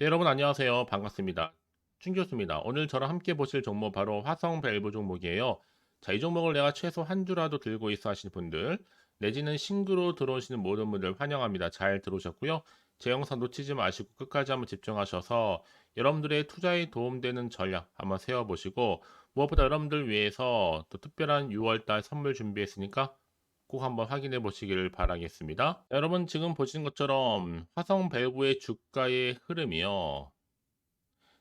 네, 여러분 안녕하세요. 반갑습니다. 충교수입니다. 오늘 저랑 함께 보실 종목 바로 화성 밸브 종목이에요. 자, 이 종목을 내가 최소 한 주라도 들고 있어 하시는 분들, 내지는 신규로 들어오시는 모든 분들 환영합니다. 잘 들어오셨고요. 제 영상 놓치지 마시고 끝까지 한번 집중하셔서 여러분들의 투자에 도움되는 전략 한번 세워보시고 무엇보다 여러분들 위해서 또 특별한 6월달 선물 준비했으니까 꼭 한번 확인해 보시기를 바라겠습니다. 여러분 지금 보시는 것처럼 화성 밸브의 주가의 흐름이요.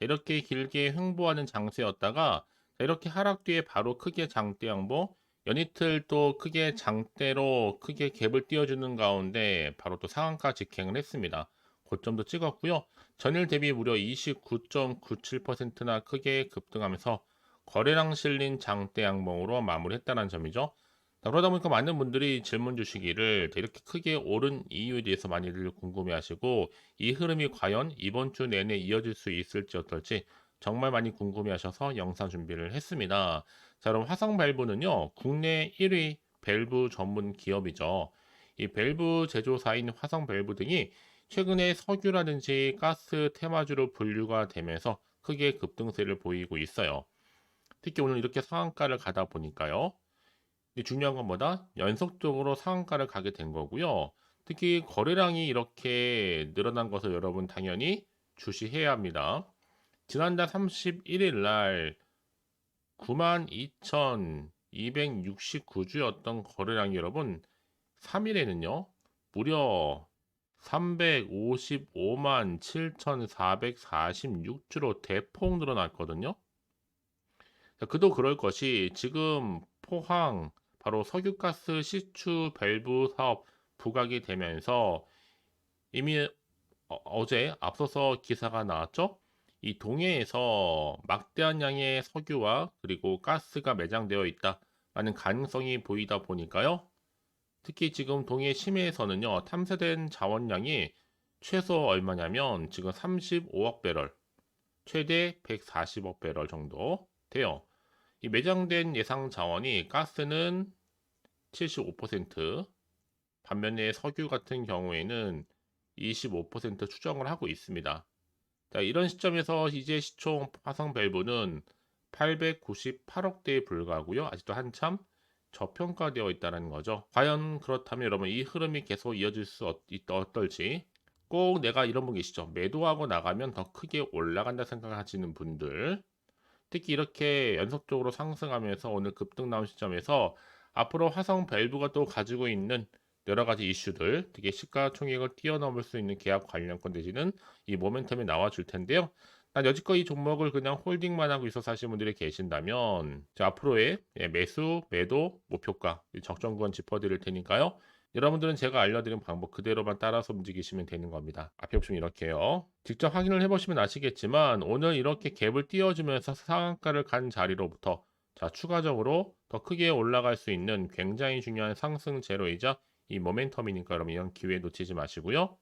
이렇게 길게 횡보하는 장세였다가 이렇게 하락 뒤에 바로 크게 장대 양보, 연이틀 또 크게 장대로 크게 갭을 띄워주는 가운데 바로 또 상한가 직행을 했습니다. 고점도 찍었고요. 전일 대비 무려 29.97%나 크게 급등하면서 거래량 실린 장대 양봉으로 마무리했다는 점이죠. 자, 그러다 보니까 많은 분들이 질문 주시기를 이렇게 크게 오른 이유에 대해서 많이들 궁금해 하시고 이 흐름이 과연 이번 주 내내 이어질 수 있을지 어떨지 정말 많이 궁금해 하셔서 영상 준비를 했습니다. 자, 그럼 화성 밸브는요, 국내 1위 밸브 전문 기업이죠. 이 밸브 제조사인 화성 밸브 등이 최근에 석유라든지 가스 테마주로 분류가 되면서 크게 급등세를 보이고 있어요. 특히 오늘 이렇게 상한가를 가다 보니까요. 중요한 건 뭐다? 연속적으로 상한가를 가게 된 거고요. 특히 거래량이 이렇게 늘어난 것을 여러분 당연히 주시해야 합니다. 지난달 31일 날 92,269주였던 거래량이 여러분 3일에는요. 무려 355만 7,446주로 대폭 늘어났거든요. 그도 그럴 것이 지금 포항 바로 석유가스 시추 밸브 사업 부각이 되면서 이미 어, 제 앞서서 기사가 나왔죠. 이 동해에서 막대한 양의 석유와 그리고 가스가 매장되어 있다라는 가능성이 보이다 보니까요. 특히 지금 동해 심해에서는요 탐사된 자원량이 최소 얼마냐면 지금 35억 배럴, 최대 140억 배럴 정도 돼요. 이 매장된 예상 자원이 가스는 75%, 반면에 석유 같은 경우에는 25% 추정을 하고 있습니다. 자, 이런 시점에서 이제 시총 화성 밸브는 898억대에 불과하고요. 아직도 한참 저평가되어 있다는 거죠. 과연 그렇다면 여러분 이 흐름이 계속 이어질 수 있다 어떨지 꼭 내가 이런 분 계시죠. 매도하고 나가면 더 크게 올라간다 생각하시는 분들 특히 이렇게 연속적으로 상승하면서 오늘 급등 나온 시점에서 앞으로 화성 밸브가 또 가지고 있는 여러 가지 이슈들, 특히 시가총액을 뛰어넘을 수 있는 계약 관련권 내지는 이 모멘텀이 나와줄 텐데요. 난 여지껏 이 종목을 그냥 홀딩만 하고 있어 사시는 분들이 계신다면 앞으로의 예, 매수, 매도, 목표가 적정 구간 짚어드릴 테니까요. 여러분들은 제가 알려드린 방법 그대로만 따라서 움직이시면 되는 겁니다. 앞에 보시면 이렇게요. 직접 확인을 해보시면 아시겠지만 오늘 이렇게 갭을 띄워주면서 상한가를 간 자리로부터 자 추가적으로 더 크게 올라갈 수 있는 굉장히 중요한 상승 제로이자 이 모멘텀이니까 여러분 이런 기회 놓치지 마시고요.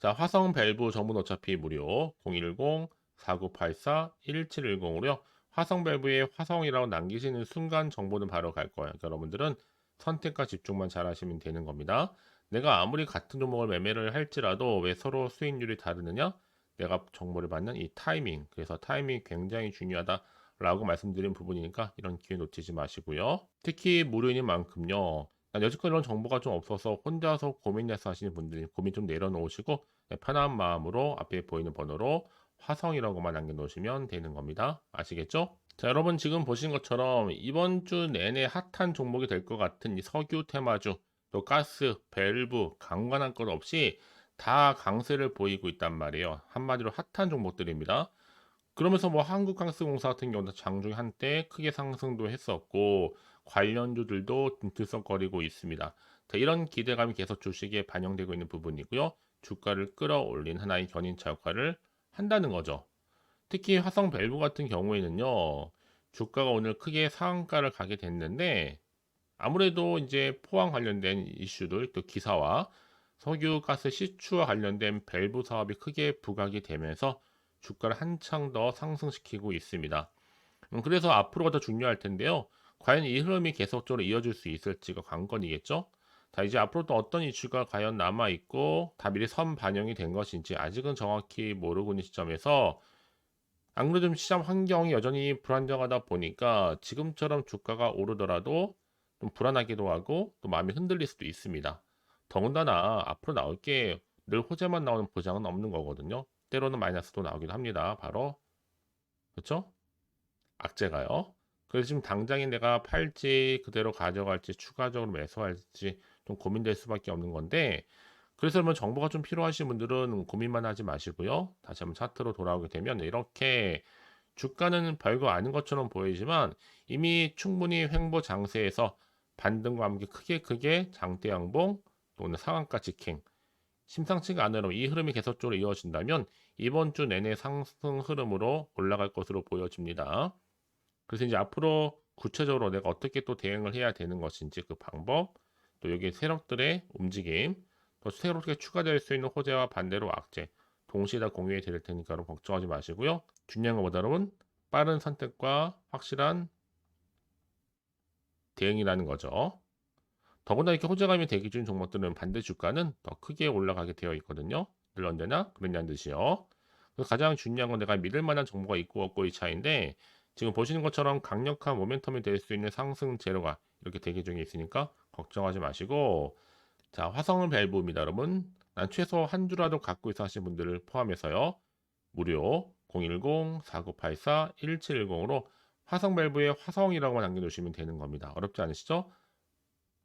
자 화성 밸브 전문 어차피 무료 010-4984-1710으로요. 화성 밸브에 화성이라고 남기시는 순간 정보는 바로 갈 거예요. 그러니까 여러분들은 선택과 집중만 잘 하시면 되는 겁니다. 내가 아무리 같은 종목을 매매를 할지라도 왜 서로 수익률이 다르느냐? 내가 정보를 받는 이 타이밍. 그래서 타이밍이 굉장히 중요하다 라고 말씀드린 부분이니까 이런 기회 놓치지 마시고요. 특히 무료인 만큼요. 여지껏 이런 정보가 좀 없어서 혼자서 고민해서 하시는 분들이 고민 좀 내려놓으시고 네, 편한 마음으로 앞에 보이는 번호로 화성이라고만 남겨놓으시면 되는 겁니다. 아시겠죠? 자, 여러분 지금 보신 것처럼 이번 주 내내 핫한 종목이 될 것 같은 이 석유 테마주, 또 가스, 밸브, 강관한 것 없이 다 강세를 보이고 있단 말이에요. 한마디로 핫한 종목들입니다. 그러면서 뭐 한국가스공사 같은 경우는 장중에 한때 크게 상승도 했었고 관련주들도 들썩거리고 있습니다. 자, 이런 기대감이 계속 주식에 반영되고 있는 부분이고요. 주가를 끌어올린 하나의 견인차 역할을 한다는 거죠. 특히 화성 밸브 같은 경우에는요, 주가가 오늘 크게 상한가를 가게 됐는데, 아무래도 이제 포항 관련된 이슈들, 또 기사와 석유, 가스, 시추와 관련된 밸브 사업이 크게 부각이 되면서 주가를 한창 더 상승시키고 있습니다. 음, 그래서 앞으로가 더 중요할 텐데요. 과연 이 흐름이 계속적으로 이어질 수 있을지가 관건이겠죠. 자, 이제 앞으로 또 어떤 이슈가 과연 남아 있고 다 미리 선 반영이 된 것인지 아직은 정확히 모르고 있는 시점에서 안 그래도 좀 시장 환경이 여전히 불안정하다 보니까 지금처럼 주가가 오르더라도 좀 불안하기도 하고 또 마음이 흔들릴 수도 있습니다. 더군다나 앞으로 나올 게 늘 호재만 나오는 보장은 없는 거거든요. 때로는 마이너스도 나오기도 합니다. 바로 그렇죠? 악재가요. 그래서 지금 당장에 내가 팔지 그대로 가져갈지 추가적으로 매수할지 좀 고민될 수밖에 없는 건데 그래서 뭐 정보가 좀 필요하신 분들은 고민만 하지 마시고요. 다시 한번 차트로 돌아오게 되면 이렇게 주가는 별거 아닌 것처럼 보이지만 이미 충분히 횡보 장세에서 반등과 함께 크게 크게 장대 양봉 또는 상한가 직행 심상치가 않으로 이 흐름이 계속적으로 이어진다면 이번 주 내내 상승 흐름으로 올라갈 것으로 보여집니다. 그래서 이제 앞으로 구체적으로 내가 어떻게 또 대응을 해야 되는 것인지 그 방법, 또 여기 세력들의 움직임, 또 새롭게 추가될 수 있는 호재와 반대로 악재, 동시에 다 공유해 드릴 테니까 걱정하지 마시고요. 중요한 것보다 여러분 빠른 선택과 확실한 대응이라는 거죠. 더구나 이렇게 호재감이 대기 중인 종목들은 반대 주가는 더 크게 올라가게 되어 있거든요. 늘 언제나 그랬냐는. 그래서 가장 중요한 건 내가 믿을 만한 정보가 있고 없고의 차이인데 지금 보시는 것처럼 강력한 모멘텀이 될 수 있는 상승 재료가 이렇게 대기 중에 있으니까 걱정하지 마시고 자 화성 밸브입니다 여러분 난 최소 한 주라도 갖고 있어 하시는 분들을 포함해서요 무료 010-4984-1710으로 화성 밸브에 화성이라고만 남겨놓으시면 되는 겁니다 어렵지 않으시죠?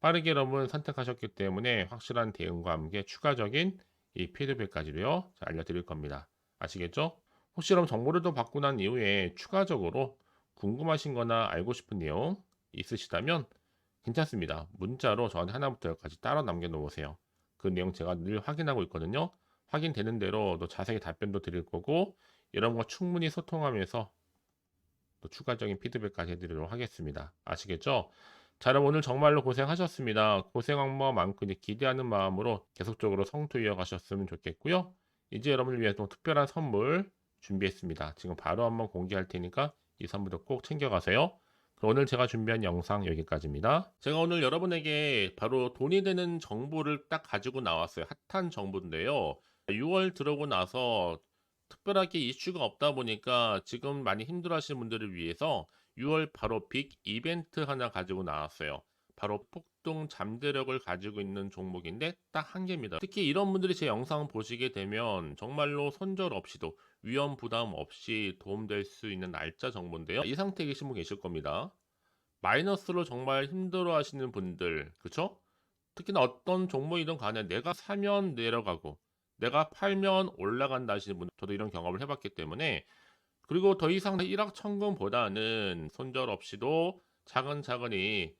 빠르게 여러분 선택하셨기 때문에 확실한 대응과 함께 추가적인 이 피드백까지도요 알려드릴 겁니다 아시겠죠? 혹시 여러분 정보를 또 받고 난 이후에 추가적으로 궁금하신 거나 알고 싶은 내용 있으시다면 괜찮습니다. 문자로 저한테 하나부터 열까지 따로 남겨놓으세요. 그 내용 제가 늘 확인하고 있거든요. 확인되는 대로 또 자세히 답변도 드릴 거고 여러분과 충분히 소통하면서 또 추가적인 피드백까지 해드리도록 하겠습니다. 아시겠죠? 자, 여러분 오늘 정말로 고생하셨습니다. 고생한 만큼 기대하는 마음으로 계속적으로 성투 이어가셨으면 좋겠고요. 이제 여러분을 위해 또 특별한 선물 준비했습니다. 지금 바로 한번 공개할 테니까 이 선물도 꼭 챙겨가세요. 오늘 제가 준비한 영상 여기까지입니다. 제가 오늘 여러분에게 바로 돈이 되는 정보를 딱 가지고 나왔어요. 핫한 정보인데요. 6월 들어오고 나서 특별하게 이슈가 없다 보니까 지금 많이 힘들어 하시는 분들을 위해서 6월 바로 빅 이벤트 하나 가지고 나왔어요. 바로 폭등 잠재력을 가지고 있는 종목인데 딱 한 개입니다. 특히 이런 분들이 제 영상 보시게 되면 정말로 손절 없이도 위험 부담 없이 도움될 수 있는 날짜 정보인데요. 이 상태에 계신 분 계실 겁니다. 마이너스로 정말 힘들어 하시는 분들, 그쵸? 특히나 어떤 종목이든 간에 내가 사면 내려가고 내가 팔면 올라간다 하시는 분, 저도 이런 경험을 해봤기 때문에 그리고 더 이상 일확천금보다는 손절 없이도 차근차근히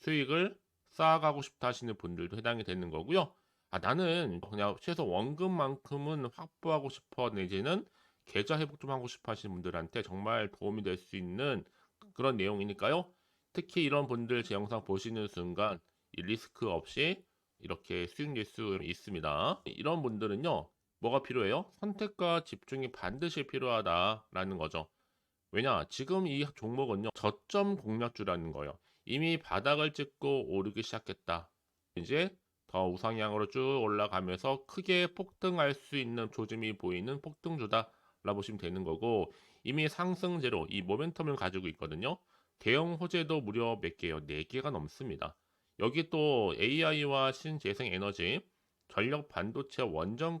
수익을 쌓아가고 싶다 하시는 분들도 해당이 되는 거고요. 아, 나는 그냥 최소 원금만큼은 확보하고 싶어 내지는 계좌 회복 좀 하고 싶어 하시는 분들한테 정말 도움이 될 수 있는 그런 내용이니까요. 특히 이런 분들 제 영상 보시는 순간 리스크 없이 이렇게 수익 낼수 있습니다. 이런 분들은요. 뭐가 필요해요? 선택과 집중이 반드시 필요하다라는 거죠. 왜냐? 지금 이 종목은요. 저점 공략주라는 거예요. 이미 바닥을 찍고 오르기 시작했다. 이제 더 우상향으로 쭉 올라가면서 크게 폭등할 수 있는 조짐이 보이는 폭등주다 라 보시면 되는 거고 이미 상승제로 이 모멘텀을 가지고 있거든요. 대형 호재도 무려 몇 개요? 4개가 넘습니다. 여기 또 AI와 신재생 에너지, 전력 반도체 원전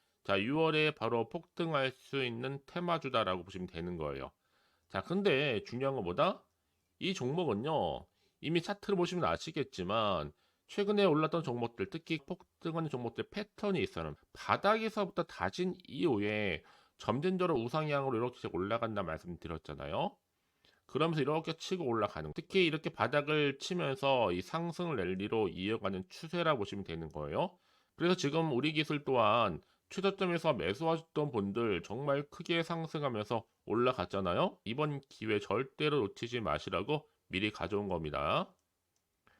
자, 6월에 바로 폭등할 수 있는 테마주다라고 보시면 되는 거예요. 자, 근데 중요한 것보다 이 종목은요. 이미 차트를 보시면 아시겠지만 최근에 올랐던 종목들, 특히 폭등하는 종목들 패턴이 있어요. 바닥에서부터 다진 이후에 점진적으로 우상향으로 이렇게 올라간다 말씀드렸잖아요. 그러면서 이렇게 치고 올라가는 특히 이렇게 바닥을 치면서 이 상승 랠리로 이어가는 추세라 보시면 되는 거예요. 그래서 지금 우리 기술 또한 최저점에서 매수하셨던 분들 정말 크게 상승하면서 올라갔잖아요. 이번 기회 절대로 놓치지 마시라고 미리 가져온 겁니다.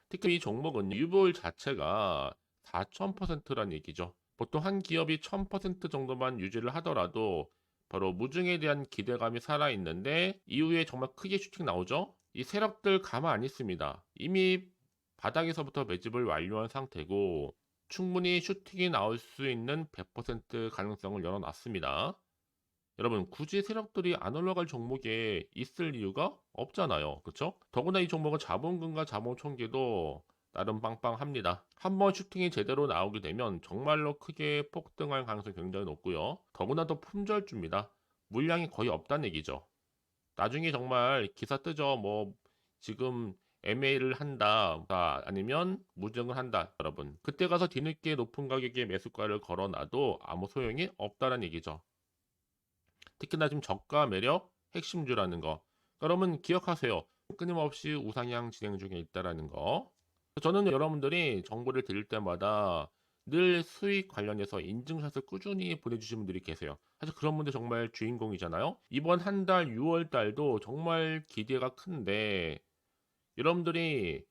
특히 이 종목은 유보율 자체가 4,000%란 얘기죠. 보통 한 기업이 1000% 정도만 유지를 하더라도 바로 무중에 대한 기대감이 살아있는데 이후에 정말 크게 슈팅 나오죠. 이 세력들 가만 안 있습니다. 이미 바닥에서부터 매집을 완료한 상태고 충분히 슈팅이 나올 수 있는 100% 가능성을 열어놨습니다. 여러분 굳이 세력들이 안 올라갈 종목에 있을 이유가 없잖아요. 그렇죠? 더구나 이 종목은 자본금과 자본 총계도 나름 빵빵합니다. 한번 슈팅이 제대로 나오게 되면 정말로 크게 폭등할 가능성이 굉장히 높고요. 더구나 더 품절주입니다. 물량이 거의 없다는 얘기죠. 나중에 정말 기사 뜨죠. 뭐 지금 MA를 한다 아니면 무증을 한다 여러분. 그때 가서 뒤늦게 높은 가격에 매수가를 걸어놔도 아무 소용이 없다는 얘기죠. 특히나 지금 저가 매력 핵심주라는 거. 여러분 기억하세요. 끊임없이 우상향 진행 중에 있다라는 거. 저는 여러분들이 정보를 드릴 때마다 늘 수익 관련해서 인증샷을 꾸준히 보내주시는 분들이 계세요. 사실 그런 분들 정말 주인공이잖아요. 이번 한 달 6월 달도 정말 기대가 큰데 여러분들이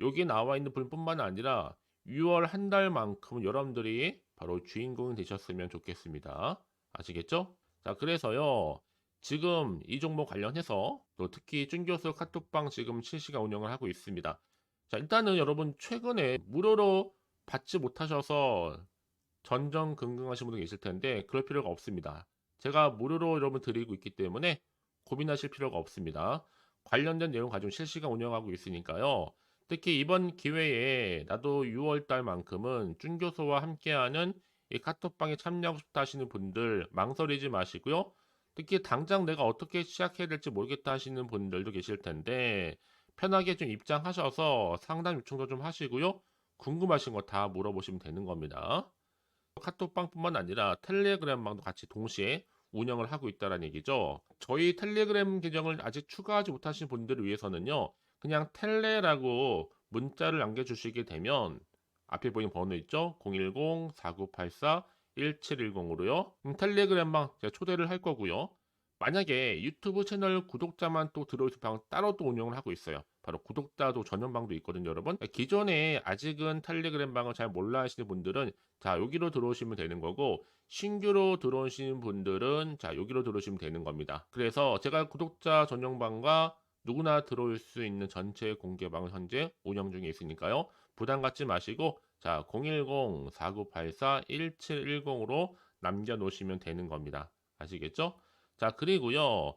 여기 나와 있는 분뿐만 아니라 6월 한 달만큼 여러분들이 바로 주인공이 되셨으면 좋겠습니다. 아시겠죠? 자, 그래서요. 지금 이 종목 관련해서 또 특히 준 교수 카톡방 지금 실시간 운영을 하고 있습니다. 자, 일단은 여러분 최근에 무료로 받지 못하셔서 전전긍긍하신 분들 계실 텐데 그럴 필요가 없습니다. 제가 무료로 여러분 드리고 있기 때문에 고민하실 필요가 없습니다. 관련된 내용 가지고 실시간 운영하고 있으니까요. 특히 이번 기회에 나도 6월 달만큼은 준 교수와 함께하는 이 카톡방에 참여하고 싶다 하시는 분들 망설이지 마시고요. 특히 당장 내가 어떻게 시작해야 될지 모르겠다 하시는 분들도 계실 텐데 편하게 좀 입장하셔서 상담 요청도 좀 하시고요. 궁금하신 거 다 물어보시면 되는 겁니다. 카톡방뿐만 아니라 텔레그램방도 같이 동시에 운영을 하고 있다는 얘기죠. 저희 텔레그램 계정을 아직 추가하지 못하신 분들을 위해서는요. 그냥 텔레라고 문자를 남겨주시게 되면 앞에 보이는 번호 있죠? 010-4984-1710으로요. 음, 텔레그램방 제가 초대를 할 거고요. 만약에 유튜브 채널 구독자만 또 들어오실 방 따로 또 운영을 하고 있어요. 바로 구독자도 전용방도 있거든요, 여러분. 기존에 아직은 텔레그램 방을 잘 몰라 하시는 분들은 자, 여기로 들어오시면 되는 거고 신규로 들어오시는 분들은 자, 여기로 들어오시면 되는 겁니다. 그래서 제가 구독자 전용방과 누구나 들어올 수 있는 전체 공개방을 현재 운영 중에 있으니까요. 부담 갖지 마시고 자, 010-4984-1710으로 남겨 놓으시면 되는 겁니다. 아시겠죠? 자, 그리고요.